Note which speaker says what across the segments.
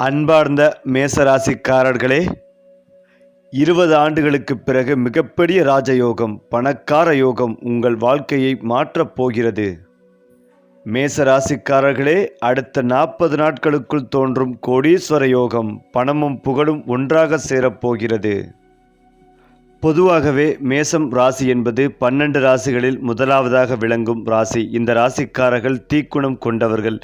Speaker 1: அன்பார்ந்த மேசராசிக்காரர்களே இருபது ஆண்டுகளுக்குப் பிறகு மிகப்பெரிய ராஜயோகம் பணக்கார யோகம் உங்கள் வாழ்க்கையை மாற்றப் போகிறது. மேசராசிக்காரர்களே அடுத்த நாற்பது நாட்களுக்குள் தோன்றும் கோடீஸ்வர யோகம் பணமும் புகழும் ஒன்றாக சேரப்போகிறது பொதுவாகவே மேசம் ராசி என்பது பன்னெண்டு ராசிகளில் முதலாவதாக விளங்கும் ராசி. இந்த ராசிக்காரர்கள் தீக்குணம் கொண்டவர்கள்.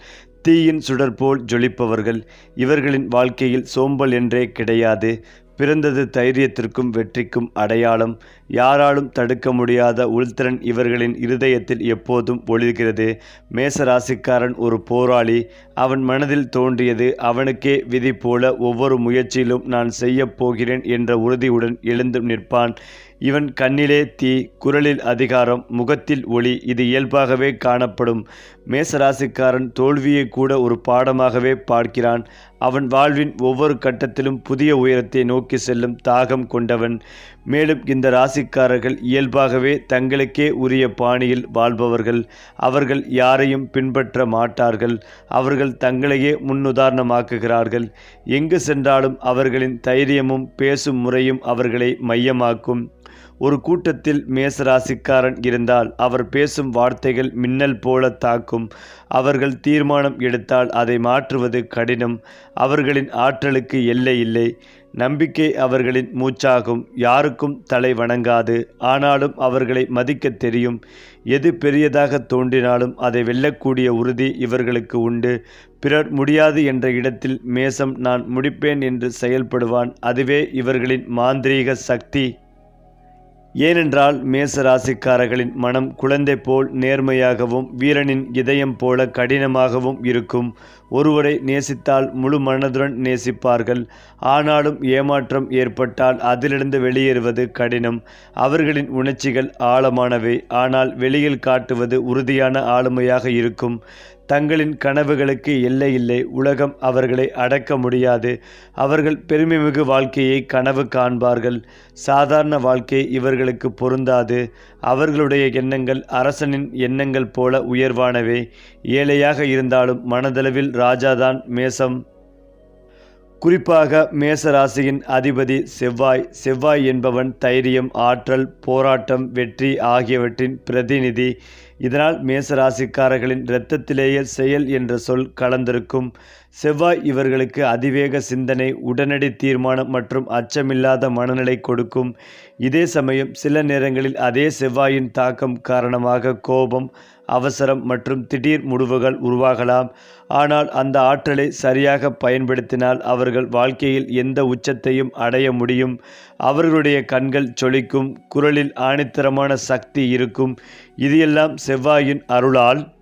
Speaker 1: தீயின் சுடர் போல் ஜொலிப்பவர்கள் இவர்களின் வாழ்க்கையில் சோம்பல் என்றே கிடையாது. பிறந்தது தைரியத்திற்கும் வெற்றிக்கும் அடையாளம். யாராலும் தடுக்க முடியாத உள்திறன் இவர்களின் இருதயத்தில் எப்போதும் ஒளிர்கிறது. மேசராசிக்காரன் ஒரு போராளி. அவன் மனதில் தோன்றியது அவனுக்கே விதி போல ஒவ்வொரு முயற்சியிலும் நான் செய்யப் போகிறேன் என்ற உறுதியுடன் எழுந்து நிற்பான். இவன் கண்ணிலே தீ குரலில் அதிகாரம் முகத்தில் ஒளி இது இயல்பாகவே காணப்படும். மேசராசிக்காரன் தோல்வியை கூட ஒரு பாடமாகவே பார்க்கிறான். அவன் வாழ்வின் ஒவ்வொரு கட்டத்திலும் புதிய உயரத்தை நோக்கி செல்லும் தாகம் கொண்டவன். மேலும் இந்த ராசிக்காரர்கள் இயல்பாகவே தங்களுக்கே உரிய பாணியில் வாழ்பவர்கள். அவர்கள் யாரையும் பின்பற்ற மாட்டார்கள். அவர்கள் தங்களையே முன்னுதாரணமாக்குகிறார்கள். எங்கு சென்றாலும் அவர்களின் தைரியமும் பேசும் முறையும் அவர்களை மையமாக்கும். ஒரு கூட்டத்தில் மேசராசிக்காரன் இருந்தால் அவர் பேசும் வார்த்தைகள் மின்னல் போல தாக்கும். அவர்கள் தீர்மானம் எடுத்தால் அதை மாற்றுவது கடினம். அவர்களின் ஆற்றலுக்கு எல்லை இல்லை. நம்பிக்கை அவர்களின் மூச்சாகும். யாருக்கும் தலை வணங்காது. ஆனாலும் அவர்களை மதிக்க தெரியும். எது பெரியதாக தோன்றினாலும் அதை வெல்லக்கூடிய உறுதி இவர்களுக்கு உண்டு. பிறர் முடியாது என்ற இடத்தில் மேசம் நான் முடிப்பேன் என்று செயல்படுவான். அதுவே இவர்களின் மாந்திரீக சக்தி. ஏனென்றால் மேச ராசிக்காரர்களின் மனம் குழந்தை போல் நேர்மையாகவும் வீரனின் இதயம் போல கடினமாகவும் இருக்கும். ஒருவரை நேசித்தால் முழு மனதுடன் நேசிப்பார்கள். ஆனாலும் ஏமாற்றம் ஏற்பட்டால் அதிலிருந்து வெளியேறுவது கடினம். அவர்களின் உணர்ச்சிகள் ஆழமானவை. ஆனால் வெளியில் காட்டுவது உறுதியான ஆளுமையாக இருக்கும். தங்களின் கனவுகளுக்கு எல்லை இல்லை. உலகம் அவர்களை அடக்க முடியாது. அவர்கள் பெருமைமிகு வாழ்க்கையை கனவு காண்பார்கள். சாதாரண வாழ்க்கை இவர்களுக்கு பொருந்தாது. அவர்களுடைய எண்ணங்கள் அரசனின் எண்ணங்கள் போல உயர்வானவை. ஏழையாக இருந்தாலும் மனதளவில் ராஜாதான் மேசம். குறிப்பாக மேசராசியின் அதிபதி செவ்வாய். செவ்வாய் என்பவன் தைரியம் ஆற்றல் போராட்டம் வெற்றி ஆகியவற்றின் பிரதிநிதி. இதனால் மேசராசிக்காரர்களின் இரத்தத்திலேயே செயல் என்ற சொல் கலந்திருக்கும். செவ்வாய் இவர்களுக்கு அதிவேக சிந்தனை உடனடி தீர்மானம் மற்றும் அச்சமில்லாத மனநிலை கொடுக்கும். இதே சமயம் சில நேரங்களில் அதே செவ்வாயின் தாக்கம் காரணமாக கோபம் அவசரம் மற்றும் திடீர் முடிவுகள் உருவாகலாம். ஆனால் அந்த ஆற்றலை சரியாக பயன்படுத்தினால் அவர்கள் வாழ்க்கையில் எந்த உச்சத்தையும் அடைய முடியும். அவர்களுடைய கண்கள் சொலிக்கும் குரலில் ஆணித்தரமான சக்தி இருக்கும். இது எல்லாம் செவ்வாயின் அருளால்.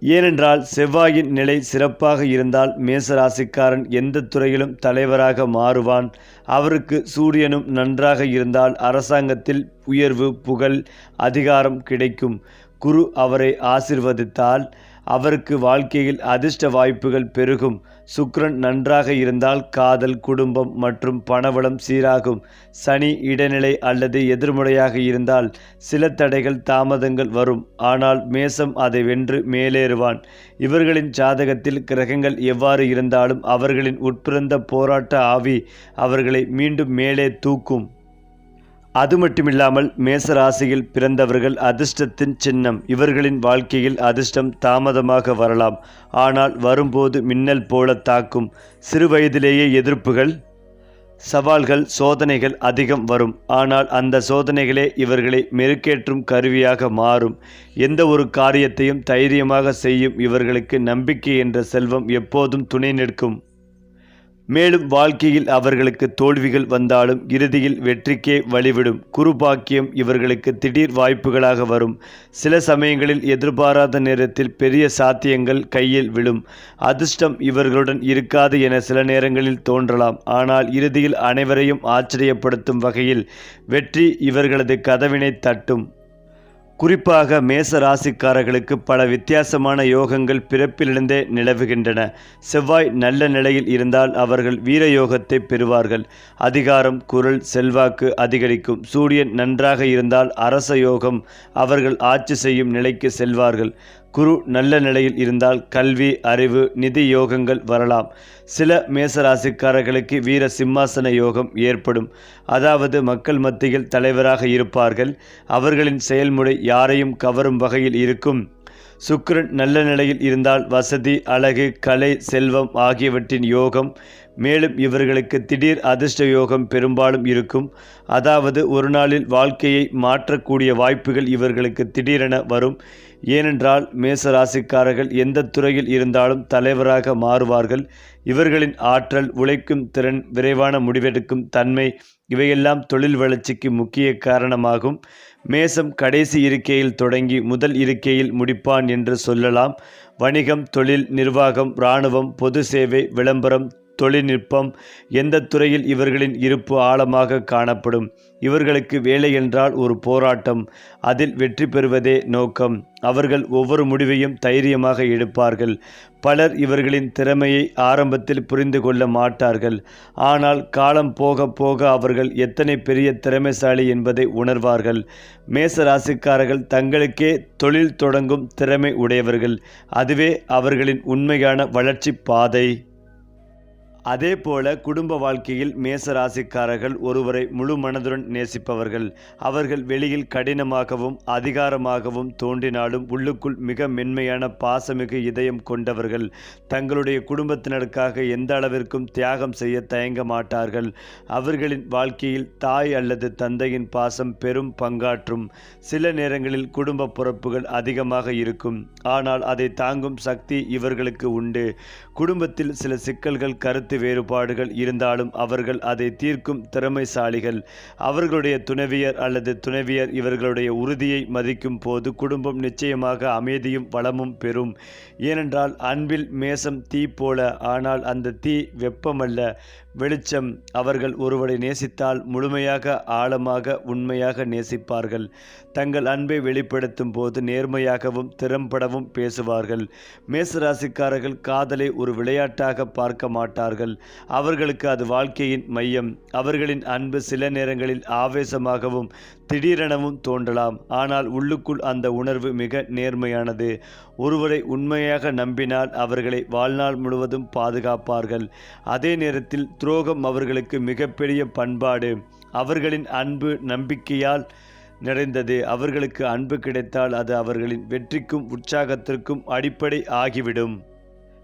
Speaker 1: ஏனென்றால் செவ்வாயின் நிலை சிறப்பாக இருந்தால் மேசராசிக்காரன் எந்த துறையிலும் தலைவராக மாறுவான். அவருக்கு சூரியனும் நன்றாக இருந்தால் அரசாங்கத்தில் உயர்வு புகழ் அதிகாரம் கிடைக்கும். குரு அவரை ஆசிர்வதித்தால் அவருக்கு வாழ்க்கையில் அதிர்ஷ்ட வாய்ப்புகள் பெருகும். சுக்ரன் நன்றாக இருந்தால் காதல் குடும்பம் மற்றும் பணவளம் சீராகும். சனி இடைநிலை அல்லது எதிர்முறையாக இருந்தால் சில தடைகள் தாமதங்கள் வரும். ஆனால் மேசம் அதை வென்று மேலேறுவான். இவர்களின் ஜாதகத்தில் கிரகங்கள் எவ்வாறு இருந்தாலும் அவர்களின் உட்பிறந்த போராட்ட ஆவி அவர்களை மீண்டும் மேலே தூக்கும். அது மட்டுமில்லாமல் மேச ராசியில் பிறந்தவர்கள் அதிர்ஷ்டத்தின் சின்னம். இவர்களின் வாழ்க்கையில் அதிர்ஷ்டம் தாமதமாக வரலாம். ஆனால் வரும்போது மின்னல் போல தாக்கும். சிறுவயதிலேயே எதிர்ப்புகள் சவால்கள் சோதனைகள் அதிகம் வரும். ஆனால் அந்த சோதனைகளே இவர்களை மெருக்கேற்றும் கருவியாக மாறும். எந்த ஒரு காரியத்தையும் தைரியமாக செய்யும் இவர்களுக்கு நம்பிக்கை என்ற செல்வம் எப்போதும் துணை நிற்கும். மேலும் வாழ்க்கையில் அவர்களுக்கு தோல்விகள் வந்தாலும் இறுதியில் வெற்றிக்கே வழிவிடும். குருபாக்கியம் இவர்களுக்கு திடீர் வாய்ப்புகளாக வரும். சில சமயங்களில் எதிர்பாராத நேரத்தில் பெரிய சாத்தியங்கள் கையில் விழும். அதிர்ஷ்டம் இவர்களுடன் இருக்காது என சில நேரங்களில் தோன்றலாம். ஆனால் இறுதியில் அனைவரையும் ஆச்சரியப்படுத்தும் வகையில் வெற்றி இவர்களது கதவினை தட்டும். குறிப்பாக மேச ராசிக்காரர்களுக்கு பல வித்தியாசமான யோகங்கள் பிறப்பிலிருந்தே நிலவுகின்றன. செவ்வாய் நல்ல நிலையில் இருந்தால் அவர்கள் வீர யோகத்தை பெறுவார்கள். அதிகாரம் குரல் செல்வாக்கு அதிகரிக்கும். சூரியன் நன்றாக இருந்தால் அரச யோகம் அவர்கள் ஆட்சி செய்யும் நிலைக்கு செல்வார்கள். குரு நல்ல நிலையில் இருந்தால் கல்வி அறிவு நிதி யோகங்கள் வரலாம். சில மேசராசிக்காரர்களுக்கு வீர சிம்மாசன யோகம் ஏற்படும். அதாவது மக்கள் மத்தியில் தலைவராக இருப்பார்கள். அவர்களின் செயல்முறை யாரையும் கவரும் வகையில் இருக்கும். சுக்கிரன் நல்ல நிலையில் இருந்தால் வசதி அழகு கலை செல்வம் ஆகியவற்றின் யோகம். மேலும் இவர்களுக்கு திடீர் அதிர்ஷ்ட யோகம் பெரும்பாலும் இருக்கும். அதாவது ஒரு நாளில் வாழ்க்கையை மாற்றக்கூடிய வாய்ப்புகள் இவர்களுக்கு திடீரென வரும். ஏனென்றால் மேச ராசிக்காரர்கள் எந்த துறையில் இருந்தாலும் தலைவராக மாறுவார்கள். இவர்களின் ஆற்றல் உழைக்கும் திறன் விரைவான முடிவெடுக்கும் தன்மை இவையெல்லாம் தொழில் வளர்ச்சிக்கு முக்கிய காரணமாகும். மேசம் கடைசி இருக்கையில் தொடங்கி முதல் இருக்கையில் முடிப்பான் என்று சொல்லலாம். வணிகம் தொழில் நிர்வாகம் இராணுவம் பொது சேவை விளம்பரம் தொழில்நுட்பம் எந்த துறையில் இவர்களின் இருப்பு ஆழமாக காணப்படும்? இவர்களுக்கு வேலை என்றால் ஒரு போராட்டம். அதில் வெற்றி பெறுவதே நோக்கம். அவர்கள் ஒவ்வொரு முடிவையும் தைரியமாக எடுப்பார்கள். பலர் இவர்களின் திறமையை ஆரம்பத்தில் புரிந்து கொள்ள மாட்டார்கள். ஆனால் காலம் போக போக அவர்கள் எத்தனை பெரிய திறமைசாலி என்பதை உணர்வார்கள். மேச ராசிக்காரர்கள் தங்களுக்கே தொழில் தொடங்கும் திறமை உடையவர்கள். அதுவே அவர்களின் உண்மையான வளர்ச்சி பாதை. அதே போல குடும்ப வாழ்க்கையில் மேச ராசிக்காரர்கள் ஒருவரை முழு மனதுடன் நேசிப்பவர்கள். அவர்கள் வெளியில் கடினமாகவும் அதிகாரமாகவும் தோன்றினாலும் உள்ளுக்குள் மிக மென்மையான பாசமிகு இதயம் கொண்டவர்கள். தங்களுடைய குடும்பத்தினருக்காக எந்த அளவிற்கும் தியாகம் செய்ய தயங்க மாட்டார்கள். அவர்களின் வாழ்க்கையில் தாய் அல்லது தந்தையின் பாசம் பெரும் பங்காற்றும். சில நேரங்களில் குடும்ப பொறுப்புகள் அதிகமாக இருக்கும். ஆனால் அதை தாங்கும் சக்தி இவர்களுக்கு உண்டு. குடும்பத்தில் சில சிக்கல்கள் கருத்து வேறுபாடுகள் இருந்தாலும் அவர்கள் அதை தீர்க்கும் திறமைசாலிகள். அவர்களுடைய துணைவியர் அல்லது துணைவியர் இவர்களுடைய உறுதியை மதிக்கும் போது குடும்பம் நிச்சயமாக அமைதியும் வளமும் பெறும். ஏனென்றால் அன்பில் மேசம் தீ போல ஆனால் அந்த தீ வெப்பமல்ல. வெளிச்சம் அவர்கள் ஒருவரை நேசித்தால் முழுமையாக ஆழமாக உண்மையாக நேசிப்பார்கள். தங்கள் அன்பை வெளிப்படுத்தும் போது நேர்மையாகவும் திறம்படவும் பேசுவார்கள். மேசராசிக்காரர்கள் காதலை ஒரு விளையாட்டாக பார்க்க மாட்டார்கள். அவர்களுக்கு அது வாழ்க்கையின் மையம். அவர்களின் அன்பு சில நேரங்களில் ஆவேசமாகவும் திடீரெனவும் தோன்றலாம். ஆனால் உள்ளுக்குள் அந்த உணர்வு மிக நேர்மையானது. ஒருவரை உண்மையாக நம்பினால் அவர்களை வாழ்நாள் முழுவதும் பாதுகாப்பார்கள். அதே நேரத்தில் துரோகம் அவர்களுக்கு மிகப்பெரிய பண்பாடு. அவர்களின் அன்பு நம்பிக்கையால் நிறைந்தது. அவர்களுக்கு அன்பு கிடைத்தால் அது அவர்களின் வெற்றிக்கும் உற்சாகத்திற்கும் அடிப்படை ஆகிவிடும்.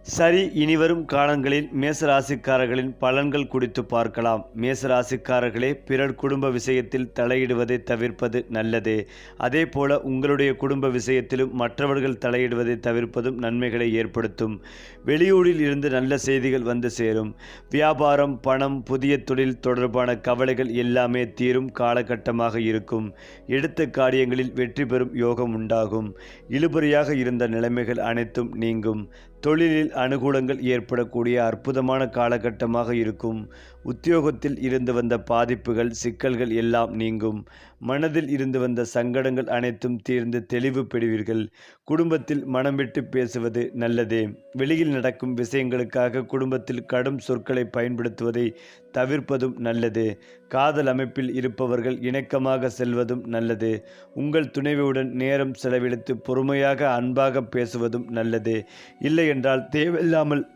Speaker 1: சரி இனிவரும் காலங்களில் மேசராசிக்காரர்களின் பலன்கள் குறித்து பார்க்கலாம். மேசராசிக்காரர்களே பிறர் குடும்ப விஷயத்தில் தலையிடுவதை தவிர்ப்பது நல்லது. அதே போல உங்களுடைய குடும்ப விஷயத்திலும் மற்றவர்கள் தலையிடுவதை தவிர்ப்பதும் நன்மைகளை ஏற்படுத்தும். வெளியூரில் இருந்து நல்ல செய்திகள் வந்து சேரும். வியாபாரம் பணம் புதிய தொழில் தொடர்பான கவலைகள் எல்லாமே தீரும் காலகட்டமாக இருக்கும். எடுத்த காரியங்களில் வெற்றி பெறும் யோகம் உண்டாகும். இழுபறியாக இருந்த நிலைமைகள் அனைத்தும் நீங்கும். தொழிலில் அனுகூலங்கள் ஏற்படக்கூடிய அற்புதமான காலகட்டமாக இருக்கும். உத்தியோகத்தில் இருந்து வந்த பாதிப்புகள் சிக்கல்கள் எல்லாம் நீங்கும். மனதில் இருந்து வந்த சங்கடங்கள் அனைத்தும் தீர்ந்து தெளிவு பெறுவீர்கள். குடும்பத்தில் மனம் விட்டு பேசுவது நல்லதே. வெளியில் நடக்கும் விஷயங்களுக்காக குடும்பத்தில் கடும் சொற்களை பயன்படுத்துவதை தவிர்ப்பதும் நல்லது. காதல் அமைப்பில் இருப்பவர்கள் இணக்கமாக செல்வதும் நல்லது. உங்கள் துணைவியுடன் நேரம் செலவழித்து பொறுமையாக அன்பாக பேசுவதும் நல்லது. இல்லையென்றால் தேவையில்லாமல்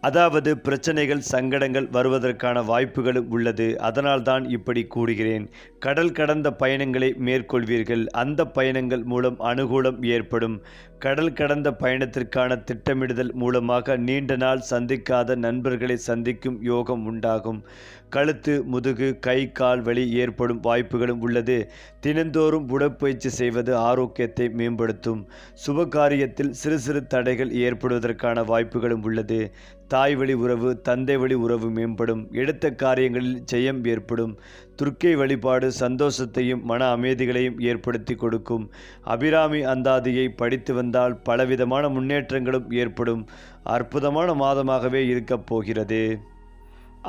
Speaker 1: அதாவது பிரச்சனைகள் சங்கடங்கள் வருவதற்கான வாய்ப்புகளும் உள்ளது. அதனால்தான் இப்படி கூறுகிறேன். கடல் கடந்த பயணங்களை மேற்கொள்வீர்கள். அந்த பயணங்கள் மூலம் அனுகூலம் ஏற்படும். கடல் கடந்த பயணத்திற்கான திட்டமிடுதல் மூலமாக நீண்ட நாள் சந்திக்காத நண்பர்களை சந்திக்கும் யோகம் உண்டாகும். கழுத்து முதுகு கை கால் வலி ஏற்படும் வாய்ப்புகளும் உள்ளது. தினந்தோறும் உடற்பயிற்சி செய்வது ஆரோக்கியத்தை மேம்படுத்தும். சுபகாரியத்தில் சிறு சிறு தடைகள் ஏற்படுவதற்கான வாய்ப்புகளும் உள்ளது. தாய் வழி உறவு தந்தை வழி உறவு மேம்படும். எடுத்த காரியங்களில் ஜெயம் ஏற்படும். துர்க்கை வழிபாடு சந்தோஷத்தையும் மன அமைதிகளையும் ஏற்படுத்தி கொடுக்கும். அபிராமி அந்தாதியை படித்து வந்தால் பலவிதமான முன்னேற்றங்களும் ஏற்படும். அற்புதமான மாதமாகவே இருக்கப் போகிறது.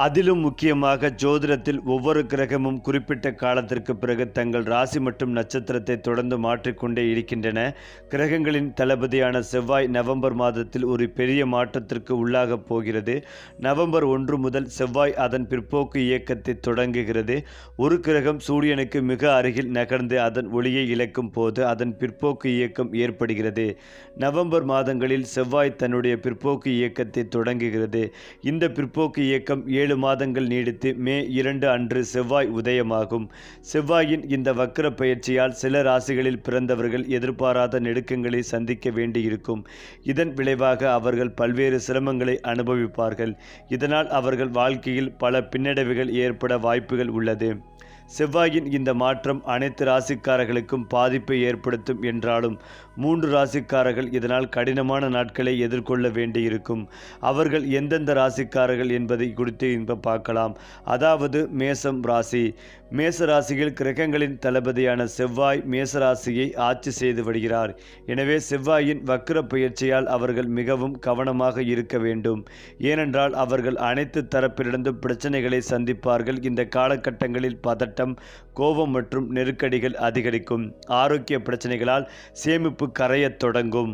Speaker 1: அதிலும் முக்கியமாக ஜோதிடத்தில் ஒவ்வொரு கிரகமும் குறிப்பிட்ட காலத்திற்கு பிறகு தங்கள் ராசி மற்றும் நட்சத்திரத்தை தொடர்ந்து மாற்றிக்கொண்டே இருக்கின்றன. கிரகங்களின் தளபதியான செவ்வாய் நவம்பர் மாதத்தில் ஒரு பெரிய மாற்றத்திற்கு உள்ளாகப் போகிறது. நவம்பர் ஒன்று முதல் செவ்வாய் அதன் பிற்போக்கு இயக்கத்தை தொடங்குகிறது. ஒரு கிரகம் சூரியனுக்கு மிக அருகில் நகர்ந்து அதன் ஒளியை இழக்கும் போது அதன் பிற்போக்கு இயக்கம் ஏற்படுகிறது. நவம்பர் மாதங்களில் செவ்வாய் தன்னுடைய பிற்போக்கு இயக்கத்தை தொடங்குகிறது. இந்த பிற்போக்கு இயக்கம் ஏழு மாதங்கள் நீடித்து மே இரண்டு அன்று செவ்வாய் உதயமாகும். செவ்வாயின் இந்த வக்கர பயிற்சியால் சில ராசிகளில் பிறந்தவர்கள் எதிர்பாராத நெடுக்கங்களை சந்திக்க வேண்டியிருக்கும். இதன் விளைவாக அவர்கள் பல்வேறு சிரமங்களை அனுபவிப்பார்கள். இதனால் அவர்கள் வாழ்க்கையில் பல பின்னடைவுகள் ஏற்பட வாய்ப்புகள் உள்ளது. செவ்வாயின் இந்த மாற்றம் அனைத்து ராசிக்காரர்களுக்கும் பாதிப்பை ஏற்படுத்தும் என்றாலும் மூன்று ராசிக்காரர்கள் இதனால் கடினமான நாட்களை எதிர்கொள்ள வேண்டியிருக்கும். அவர்கள் எந்தெந்த ராசிக்காரர்கள் என்பதை குறித்து இன்ப பார்க்கலாம். அதாவது மேசம் ராசி. மேச ராசியில் கிரகங்களின் தளபதியான செவ்வாய் மேச ராசியை ஆட்சி செய்து வருகிறார். எனவே செவ்வாயின் வக்ர பயிற்சியால் அவர்கள் மிகவும் கவனமாக இருக்க வேண்டும். ஏனென்றால் அவர்கள் அனைத்து தரப்பிலிருந்தும் பிரச்சனைகளை சந்திப்பார்கள். இந்த காலகட்டங்களில் நஷ்டம் கோபம் மற்றும் நெருக்கடிகள் அதிகரிக்கும். ஆரோக்கிய பிரச்சனைகளால் சேமிப்பு கரையத் தொடங்கும்.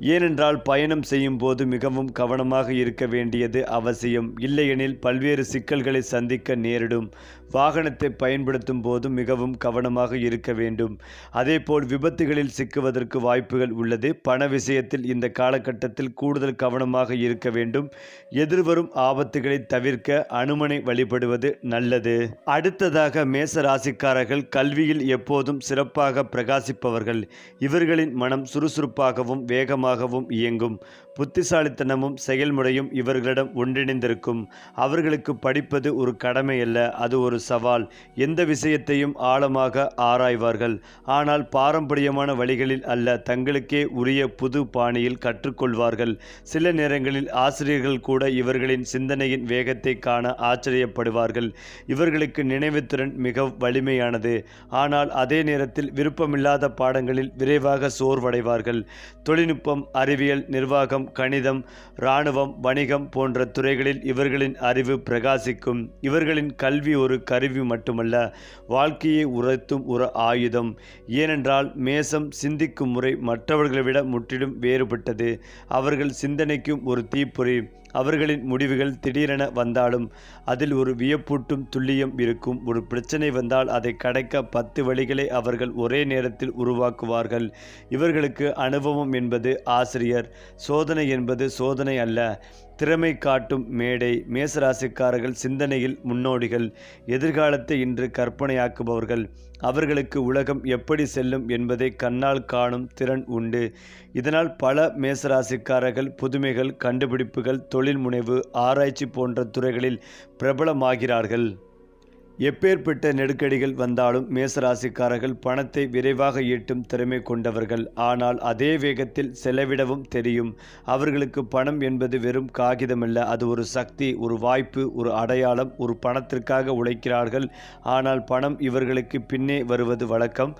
Speaker 1: ஏனென்றால் பயணம் செய்யும் போது மிகவும் கவனமாக இருக்க வேண்டியது அவசியம். இல்லையெனில் பல்வேறு சிக்கல்களை சந்திக்க நேரிடும். வாகனத்தை பயன்படுத்தும் போது மிகவும் கவனமாக இருக்க வேண்டும். அதேபோல் விபத்துகளில் சிக்குவதற்கு வாய்ப்புகள் உள்ளது. பண விஷயத்தில் இந்த காலகட்டத்தில் கூடுதல் கவனமாக இருக்க வேண்டும். எதிர்வரும் ஆபத்துகளை தவிர்க்க அனுமனை வழிபடுவது நல்லது. அடுத்ததாக மேச ராசிக்காரர்கள் கல்வியில் எப்போதும் சிறப்பாக பிரகாசிப்பவர்கள். இவர்களின் மனம் சுறுசுறுப்பாகவும் வேகமாகவும் இயங்கும். புத்திசாலித்தனமும் செயல்முறையும் இவர்களிடம் ஒன்றிணைந்திருக்கும். அவர்களுக்கு படிப்பது ஒரு கடமை அல்ல அது ஒரு சவால். எந்த விஷயத்தையும் ஆழமாக ஆராய்வார்கள். ஆனால் பாரம்பரியமான வழிகளில் அல்ல தங்களுக்கே உரிய புது பாணியில் கற்றுக்கொள்வார்கள். சில நேரங்களில் ஆசிரியர்கள் கூட இவர்களின் சிந்தனையின் வேகத்தை காண ஆச்சரியப்படுவார்கள். இவர்களுக்கு நினைவுத்திறன் மிக வலிமையானது. ஆனால் அதே நேரத்தில் விருப்பமில்லாத பாடங்களில் விரைவாக சோர்வடைவார்கள். தொழில்நுட்பம் அறிவியல் நிர்வாகம் கணிதம் இராணுவம் வணிகம் போன்ற துறைகளில் இவர்களின் அறிவு பிரகாசிக்கும். இவர்களின் கல்வி ஒரு கருவி மட்டுமல்ல வாழ்க்கையை உரைத்தும் ஒரு ஆயுதம். ஏனென்றால் மேசம் சிந்திக்கும் முறை மற்றவர்களை விட முற்றிலும் வேறுபட்டது. அவர்கள் சிந்தனைக்கும் ஒரு தீப்பொறி. அவர்களின் முடிவுகள் திடீரென வந்தாலும் அதில் ஒரு வியப்பூட்டும் துல்லியம் இருக்கும். ஒரு பிரச்சனை வந்தால் அதை கடக்க பத்து வழிகளை அவர்கள் ஒரே நேரத்தில் உருவாக்குவார்கள். இவர்களுக்கு அனுபவம் என்பது ஆசிரியர் சோதனை என்பது சோதனை அல்ல. திறமை காட்டும் மேடை மேசராசிக்காரர்கள் சிந்தனையில் முன்னோடிகள் எதிர்காலத்தை இன்று கற்பனையாக்குபவர்கள். அவர்களுக்கு உலகம் எப்படி செல்லும் என்பதை கண்ணால் காணும் திறன் உண்டு. இதனால் பல மேசராசிக்காரர்கள் புதுமைகள் கண்டுபிடிப்புகள் தொழில் முனைவு ஆராய்ச்சி போன்ற துறைகளில் பிரபலமாகிறார்கள். எப்பேற்பட்ட நெருக்கடிகள் வந்தாலும் மேசராசிக்காரர்கள் பணத்தை விரைவாக ஈட்டும் திறமை கொண்டவர்கள். ஆனால் அதே வேகத்தில் செலவிடவும் தெரியும். அவர்களுக்கு பணம் என்பது வெறும் காகிதமல்ல. அது ஒரு சக்தி ஒரு வாய்ப்பு ஒரு அடையாளம் ஒரு பணத்திற்காக உழைக்கிறார்கள். ஆனால் பணம் இவர்களுக்கு பின்னே வருவது வழக்கம்.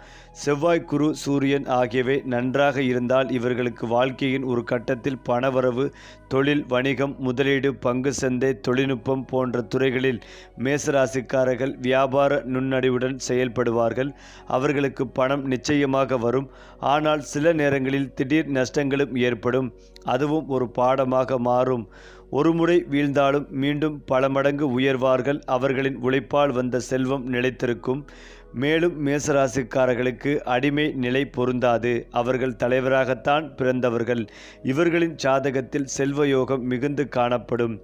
Speaker 1: செவ்வாய் குரு சூரியன் ஆகியவை நன்றாக இருந்தால் இவர்களுக்கு வாழ்க்கையின் ஒரு கட்டத்தில் பணவரவு தொழில் வணிகம் முதலீடு பங்கு சந்தை தொழில்நுட்பம் போன்ற துறைகளில் மேசராசிக்காரர்கள் வியாபார நுண்ணறிவுடன் செயல்படுவார்கள். அவர்களுக்கு பணம் நிச்சயமாக வரும். ஆனால் சில நேரங்களில் திடீர் நஷ்டங்களும் ஏற்படும். அதுவும் ஒரு பாடமாக மாறும். ஒருமுறை வீழ்ந்தாலும் மீண்டும் பல மடங்கு உயர்வார்கள். அவர்களின் உழைப்பால் வந்த செல்வம் நிலைத்திருக்கும். மேலும் மேசராசிக்காரர்களுக்கு அடிமை நிலை பொருந்தாது. அவர்கள் தலைவராகத்தான் பிறந்தவர்கள். இவர்களின் சாதகத்தில் செல்வ யோகம் மிகுந்து காணப்படும்.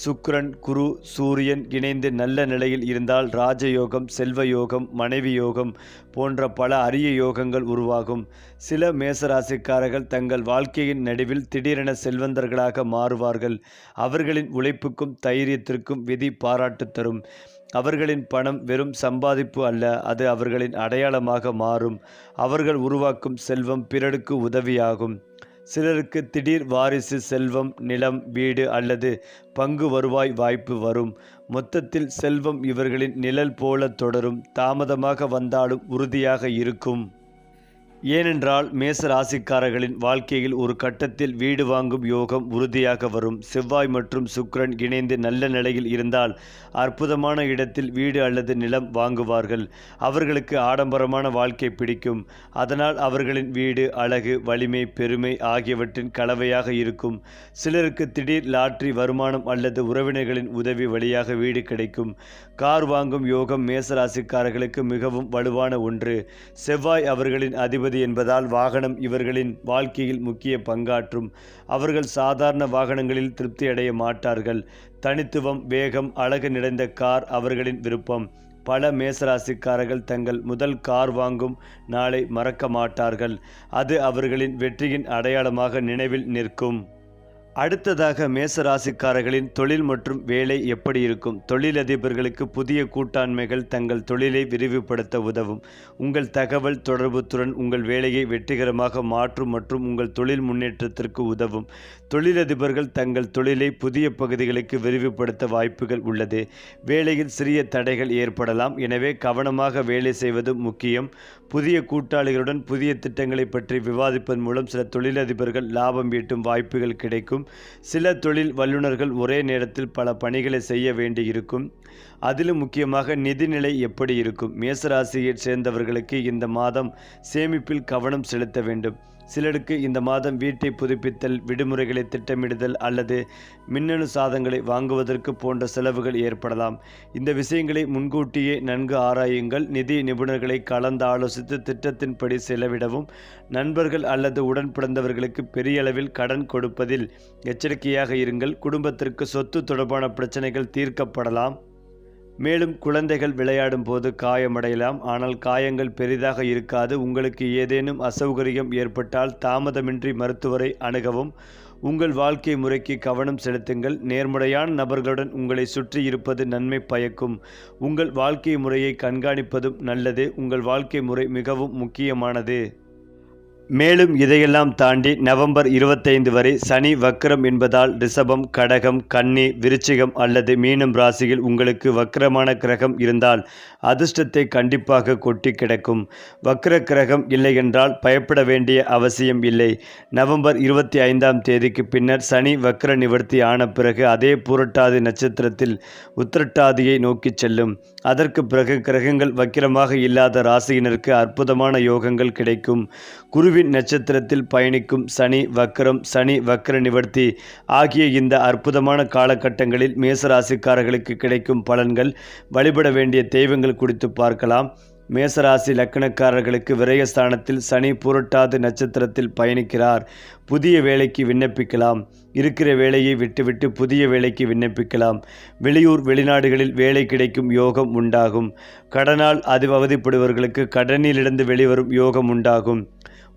Speaker 1: சுக்ரன் குரு சூரியன் இணைந்து நல்ல நிலையில் இருந்தால் ராஜயோகம் செல்வ யோகம் மனைவி யோகம் போன்ற பல அரிய யோகங்கள் உருவாகும். சில மேசராசிக்காரர்கள் தங்கள் வாழ்க்கையின் நடுவில் திடீரென செல்வந்தர்களாக மாறுவார்கள். அவர்களின் உழைப்புக்கும் தைரியத்திற்கும் விதி பாராட்டு தரும். அவர்களின் பணம் வெறும் சம்பாதிப்பு அல்ல அது அவர்களின் அடையாளமாக மாறும். அவர்கள் உருவாக்கும் செல்வம் பிறருக்கு உதவியாகும். சிலருக்கு திடீர் வாரிசு செல்வம் நிலம் வீடு அல்லது பங்கு வருவாய் வாய்ப்பு வரும். மொத்தத்தில் செல்வம் இவர்களின் நிழல் போல தொடரும். தாமதமாக வந்தாலும் உறுதியாக இருக்கும். ஏனென்றால் மேச ராசிக்காரர்களின் வாழ்க்கையில் ஒரு கட்டத்தில் வீடு வாங்கும் யோகம் உறுதியாக வரும். செவ்வாய் மற்றும் சுக்ரன் இணைந்து நல்ல நிலையில் இருந்தால் அற்புதமான இடத்தில் வீடு அல்லது நிலம் வாங்குவார்கள். அவர்களுக்கு ஆடம்பரமான வாழ்க்கை பிடிக்கும். அதனால் அவர்களின் வீடு அழகு வலிமை பெருமை ஆகியவற்றின் கலவையாக இருக்கும். சிலருக்கு திடீர் லாட்ரி வருமானம் அல்லது உறவினர்களின் உதவி வழியாக வீடு கிடைக்கும். கார் வாங்கும் யோகம் மேசராசிக்காரர்களுக்கு மிகவும் வலுவான ஒன்று. செவ்வாய் அவர்களின் அதிபதி என்பதால் வாகனம் இவர்களின் வாழ்க்கையில் முக்கிய பங்காற்றும். அவர்கள் சாதாரண வாகனங்களில் திருப்தி அடைய மாட்டார்கள். தனித்துவம் வேகம் அழகு நிறைந்த கார் அவர்களின் விருப்பம். பல மேசராசிக்காரர்கள் தங்கள் முதல் கார் வாங்கும் நாளை மறக்க மாட்டார்கள். அது அவர்களின் வெற்றியின் அடையாளமாக நினைவில் நிற்கும். அடுத்ததாக மேச ராசிக்காரர்களின் தொழில் மற்றும் வேலை எப்படி இருக்கும்? தொழிலதிபர்களுக்கு புதிய கூட்டாண்மைகள் தங்கள் தொழிலை விரிவுபடுத்த உதவும். உங்கள் தகவல் தொடர்புத்துடன் உங்கள் வேலையை வெற்றிகரமாக மாற்றும் மற்றும் உங்கள் தொழில் முன்னேற்றத்திற்கு உதவும். தொழிலதிபர்கள் தங்கள் தொழிலை புதிய பகுதிகளுக்கு விரிவுபடுத்த வாய்ப்புகள் உள்ளது. வேலையில் சிறிய தடைகள் ஏற்படலாம். எனவே கவனமாக வேலை செய்வது முக்கியம். புதிய கூட்டாளிகளுடன் புதிய திட்டங்களை பற்றி விவாதிப்பதன் மூலம் சில தொழிலதிபர்கள் லாபம் ஈட்டும் வாய்ப்புகள் கிடைக்கும். சில தொழில் வல்லுநர்கள் ஒரே நேரத்தில் பல பணிகளை செய்ய வேண்டியிருக்கும். அதிலும் முக்கியமாக நிதிநிலை எப்படி இருக்கும்? மேசராசியைச் சேர்ந்தவர்களுக்கு இந்த மாதம் சேமிப்பில் கவனம் செலுத்த வேண்டும். சிலருக்கு இந்த மாதம் வீட்டை புதுப்பித்தல் விடுமுறைகளை திட்டமிடுதல் அல்லது மின்னணு சாதங்களை வாங்குவதற்கு போன்ற செலவுகள் ஏற்படலாம். இந்த விஷயங்களை முன்கூட்டியே நன்கு ஆராயுங்கள். நிதி நிபுணர்களை கலந்து ஆலோசித்து திட்டத்தின்படி செலவிடவும். நண்பர்கள் அல்லது உடன் பிறந்தவர்களுக்கு பெரிய அளவில் கடன் கொடுப்பதில் எச்சரிக்கையாக இருங்கள். குடும்பத்திற்கு சொத்து தொடர்பான பிரச்சனைகள் தீர்க்கப்படலாம். மேலும் குழந்தைகள் விளையாடும் போது காயமடையலாம். ஆனால் காயங்கள் பெரிதாக இருக்காது. உங்களுக்கு ஏதேனும் அசௌகரியம் ஏற்பட்டால் தாமதமின்றி மருத்துவரை அணுகவும் உங்கள் வாழ்க்கை முறைக்கு கவனம் செலுத்துங்கள். நேர்முறையான நபர்களுடன் உங்களை சுற்றி இருப்பது நன்மை பயக்கும். உங்கள் வாழ்க்கை முறையை கண்காணிப்பதும் நல்லது. உங்கள் வாழ்க்கை முறை மிகவும் முக்கியமானது. மேலும் இதையெல்லாம் தாண்டி நவம்பர் இருபத்தைந்து வரை சனி வக்ரம் என்பதால் ரிஷபம் கடகம் கன்னி விருச்சிகம் அல்லது மீனம் ராசியில் உங்களுக்கு வக்ரமான கிரகம் இருந்தால் அதிர்ஷ்டத்தை கண்டிப்பாக கொட்டி கிடக்கும். வக்ர கிரகம் இல்லை என்றால் பயப்பட வேண்டிய அவசியம் இல்லை. நவம்பர் இருபத்தி ஐந்தாம் தேதிக்கு பின்னர் சனி வக்ர நிவர்த்தி ஆன பிறகு அதே பூரட்டாதி நட்சத்திரத்தில் உத்திரட்டாதியை நோக்கி செல்லும். அதற்கு பிறகு கிரகங்கள் வக்கிரமாக இல்லாத ராசியினருக்கு அற்புதமான யோகங்கள் கிடைக்கும். குருவின் நட்சத்திரத்தில் பயணிக்கும் சனி வக்கரம் சனி வக்கர நிவர்த்தி ஆகிய இந்த அற்புதமான காலகட்டங்களில் மேசராசிக்காரர்களுக்கு கிடைக்கும் பலன்கள் வழிபட வேண்டிய தெய்வங்கள் குறித்து பார்க்கலாம். மேசராசி லக்கணக்காரர்களுக்கு விரயஸ்தானத்தில் சனி புரட்டாது நட்சத்திரத்தில் பயணிக்கிறார். புதிய வேலைக்கு விண்ணப்பிக்கலாம். இருக்கிற வேலையை விட்டுவிட்டு புதிய வேலைக்கு விண்ணப்பிக்கலாம். வெளியூர் வெளிநாடுகளில் வேலை கிடைக்கும் யோகம் உண்டாகும். கடனால் அது அவதிப்படுபவர்களுக்கு கடனிலிருந்து வெளிவரும் யோகம் உண்டாகும்.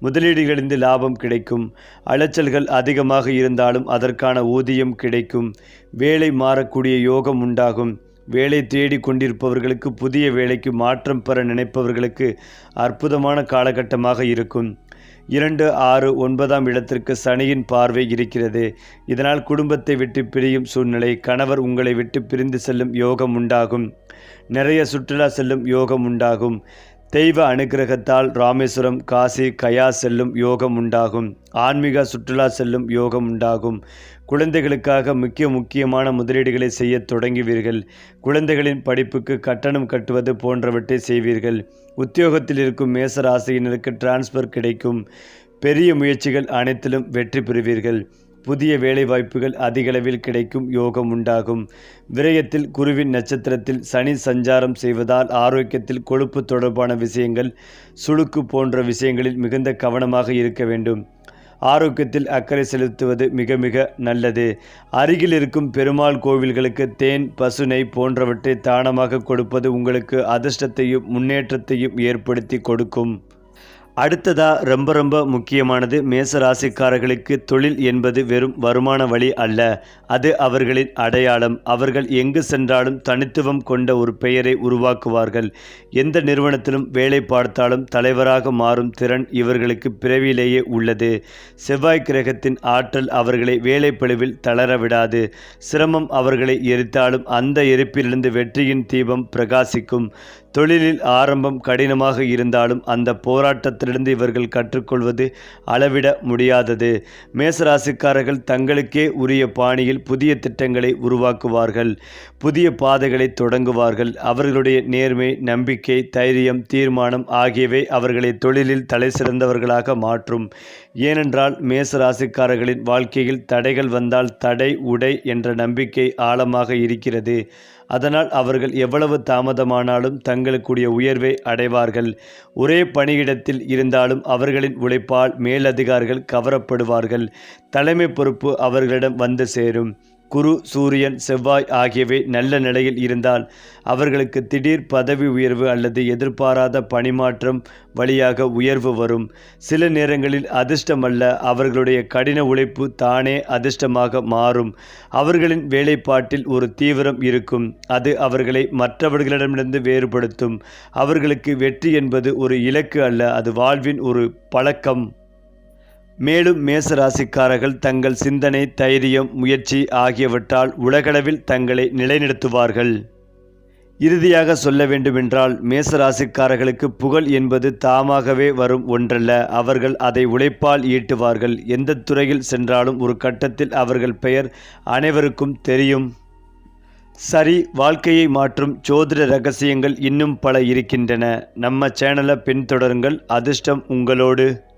Speaker 1: முதலீடுகளிலிருந்து லாபம் கிடைக்கும். அலைச்சல்கள் அதிகமாக இருந்தாலும் அதற்கான ஊதியம் கிடைக்கும். வேலை மாறக்கூடிய யோகம் உண்டாகும். வேலை தேடி கொண்டிருப்பவர்களுக்கு புதிய வேலைக்கு மாற்றம் பெற நினைப்பவர்களுக்கு அற்புதமான காலகட்டமாக இருக்கும். இரண்டு ஆறு ஒன்பதாம் இடத்திற்கு சனியின் பார்வை இருக்கிறது. இதனால் குடும்பத்தை விட்டு பிரியும் சூழ்நிலை கணவர் உங்களை விட்டு பிரிந்து செல்லும் யோகம் உண்டாகும். நிறைய சுற்றுலா செல்லும் யோகம் உண்டாகும். தெய்வ அனுக்கிரகத்தால் ராமேஸ்வரம் காசி கயா செல்லும் யோகம் உண்டாகும். ஆன்மீக சுற்றுலா செல்லும் யோகம் உண்டாகும். குழந்தைகளுக்காக முக்கிய முக்கியமான முதலீடுகளை செய்ய தொடங்குவீர்கள். குழந்தைகளின் படிப்புக்கு கட்டணம் கட்டுவது போன்றவற்றை செய்வீர்கள். உத்தியோகத்தில் இருக்கும் மேச ராசியினருக்கு டிரான்ஸ்ஃபர் கிடைக்கும். பெரிய முயற்சிகள் அனைத்திலும் வெற்றி பெறுவீர்கள். புதிய வேலைவாய்ப்புகள் அதிகளவில் கிடைக்கும் யோகம் உண்டாகும். விரயத்தில் குருவின் நட்சத்திரத்தில் சனி சஞ்சாரம் செய்வதால் ஆரோக்கியத்தில் கொழுப்பு தொடர்பான விஷயங்கள் சுளுக்கு போன்ற விஷயங்களில் மிகுந்த கவனமாக இருக்க வேண்டும். ஆரோக்கியத்தில் அக்கறை செலுத்துவது மிக மிக நல்லது. அருகில் இருக்கும் பெருமாள் கோவில்களுக்கு தேன் பசுனை போன்றவற்றை தானமாக கொடுப்பது உங்களுக்கு அதிர்ஷ்டத்தையும் முன்னேற்றத்தையும் ஏற்படுத்தி கொடுக்கும். அடுத்ததா ரொம்ப ரொம்ப முக்கியமானது மேச ராசிக்காரர்களுக்கு தொழில் என்பது வெறும் வருமான வழி அல்ல. அது அவர்களின் அடையாளம். அவர்கள் எங்கு சென்றாலும் தனித்துவம் கொண்ட ஒரு பெயரை உருவாக்குவார்கள். எந்த நிறுவனத்திலும் வேலை பார்த்தாலும் தலைவராக மாறும் திறன் இவர்களுக்கு பிறவியிலேயே உள்ளது. செவ்வாய் கிரகத்தின் ஆற்றல் அவர்களை வேலைப்பழுவில் தளர விடாது. சிரமம் அவர்களை எரித்தாலும் அந்த எரிப்பிலிருந்து வெற்றியின் தீபம் பிரகாசிக்கும். தொழிலில் ஆரம்பம் கடினமாக இருந்தாலும் அந்த போராட்டத்திலிருந்து இவர்கள் கற்றுக்கொள்வது அளவிட முடியாதது. மேசராசிக்காரர்கள் தங்களுக்கே உரிய பாணியில் புதிய திட்டங்களை உருவாக்குவார்கள். புதிய பாதைகளை தொடங்குவார்கள். அவர்களுடைய நேர்மை நம்பிக்கை தைரியம் தீர்மானம் ஆகியவை அவர்களை தொழிலில் தலை சிறந்தவர்களாக மாற்றும். ஏனென்றால் மேசராசிக்காரர்களின் வாழ்க்கையில் தடைகள் வந்தால் தடை உடை என்ற நம்பிக்கை ஆழமாக இருக்கிறது. அதனால் அவர்கள் எவ்வளவு தாமதமானாலும் தங்களுக்குரிய உயர்வை அடைவார்கள். ஒரே பணியிடத்தில் இருந்தாலும் அவர்களின் உழைப்பால் மேலதிகாரிகள் கவரப்படுவார்கள். தலைமை பொறுப்பு அவர்களிடம் வந்து சேரும். குரு சூரியன் செவ்வாய் ஆகியவை நல்ல நிலையில் இருந்தால் அவர்களுக்கு திடீர் பதவி உயர்வு அல்லது எதிர்பாராத பணிமாற்றம் வழியாக உயர்வு வரும். சில நேரங்களில் அதிர்ஷ்டமல்ல அவர்களுடைய கடின உழைப்பு தானே அதிர்ஷ்டமாக மாறும். அவர்களின் வேலைப்பாட்டில் ஒரு தீவிரம் இருக்கும். அது அவர்களை மற்றவர்களிடமிருந்து வேறுபடுத்தும். அவர்களுக்கு வெற்றி என்பது ஒரு இலக்கு அல்ல அது வாழ்வின் ஒரு பழக்கம். மேலும் மேசராசிக்காரர்கள் தங்கள் சிந்தனை தைரியம் முயற்சி ஆகியவற்றால் உலகளவில் தங்களை நிலைநிறுத்துவார்கள். இறுதியாக சொல்ல வேண்டுமென்றால் மேசராசிக்காரர்களுக்கு புகழ் என்பது தாமாகவே வரும் ஒன்றல்ல. அவர்கள் அதை உழைப்பால் ஈட்டுவார்கள். எந்த துறையில் சென்றாலும் ஒரு கட்டத்தில் அவர்கள் பெயர் அனைவருக்கும் தெரியும். சரி வாழ்க்கையை மாற்றும் ஜோதிட ரகசியங்கள் இன்னும் பல இருக்கின்றன. நம்ம சேனலை பின்தொடருங்கள். அதிர்ஷ்டம் உங்களோடு.